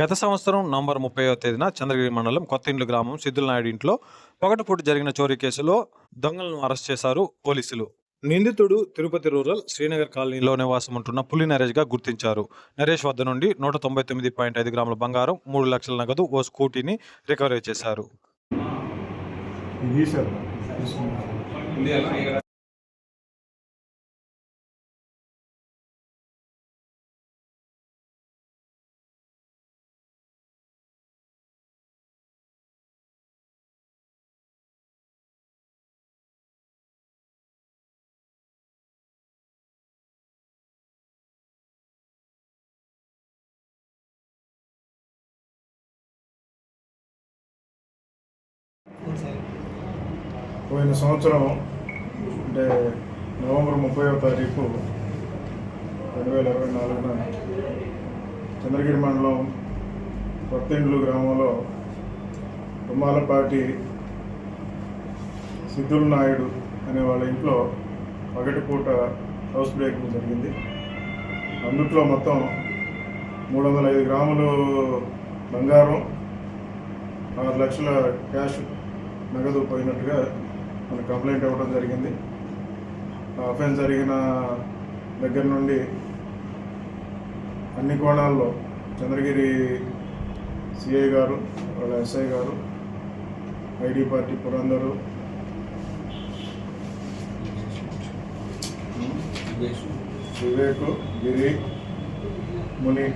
గత సంవత్సరం నవంబర్ ముప్పైవ తేదీన చంద్రగిరి మండలం కొత్త ఇండ్లు గ్రామం సిద్ధుల నాయుడు ఇంట్లో పగటిపూట జరిగిన చోరీ కేసులో దొంగలను అరెస్ట్ చేశారు పోలీసులు. నిందితుడు తిరుపతి రూరల్ శ్రీనగర్ కాలనీలో నివాసం ఉంటున్న పులి నరేష్గా గుర్తించారు. నరేష్ వద్ద నుండి నూట తొంభై తొమ్మిది పాయింట్ ఐదు గ్రాముల బంగారం మూడు లక్షల నగదు ఓ స్కూటీని రికవరీ చేశారు. పోయిన సంవత్సరం అంటే నవంబర్ ముప్పై తారీఖు రెండు వేల ఇరవై నాలుగున చంద్రగిరి మండలం కొత్తిండ్లు గ్రామంలో తుమ్మాలపాటి సిద్ధుల నాయుడు అనే వాళ్ళ ఇంట్లో పగటిపూట హౌస్ బ్రేకింగ్ జరిగింది. అందుట్లో మొత్తం మూడు వందల ఐదు గ్రాములు బంగారం ఆరు లక్షల క్యాష్ నగదు పోయినట్టుగా మన కంప్లైంట్ ఇవ్వడం జరిగింది. ఆ అఫెన్స్ జరిగిన దగ్గర నుండి అన్ని కోణాల్లో చంద్రగిరి సిఐ గారు వాళ్ళ ఎస్ఐ గారు ఐడి పార్టీ పురందరు వివేక్ గిరి ముని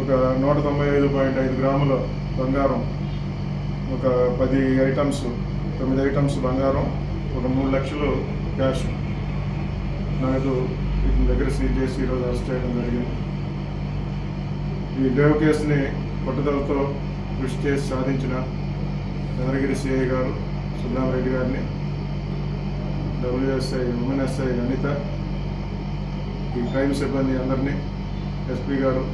ఒక నూట తొంభై ఐదు పాయింట్ ఐదు గ్రాముల బంగారం ఒక పది ఐటమ్స్ తొమ్మిది ఐటమ్స్ బంగారం ఒక మూడు లక్షలు క్యాష్ నగదు వీటి దగ్గర సీజ్ చేసి ఈరోజు అరెస్ట్ చేయడం జరిగింది. ఈ డేవ్ కేసుని పట్టుదలతో కృషి చేసి సాధించిన చంద్రగిరి సిఐ గారు సుబ్రహ్మరెడ్డి గారిని డబ్ల్యూఎస్ఐ ఉమెన్ ఎస్ఐ అనిత ఈ క్రైమ్ సిబ్బంది అందరినీ ఎస్పీ గారు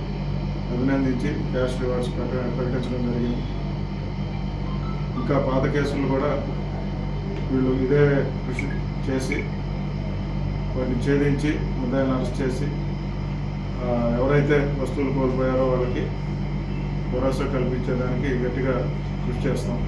అభినందించి క్యాష్ రివార్డ్స్ ప్రకటించడం జరిగింది. ఇంకా పాత కేసులు కూడా వీళ్ళు ఇదే కృషి చేసి వాటిని ఛేదించి ముద్దాయిలను అరెస్ట్ చేసి ఎవరైతే వస్తువులు కోల్పోయారో వాళ్ళకి భరోసా కల్పించేదానికి గట్టిగా కృషి చేస్తాం.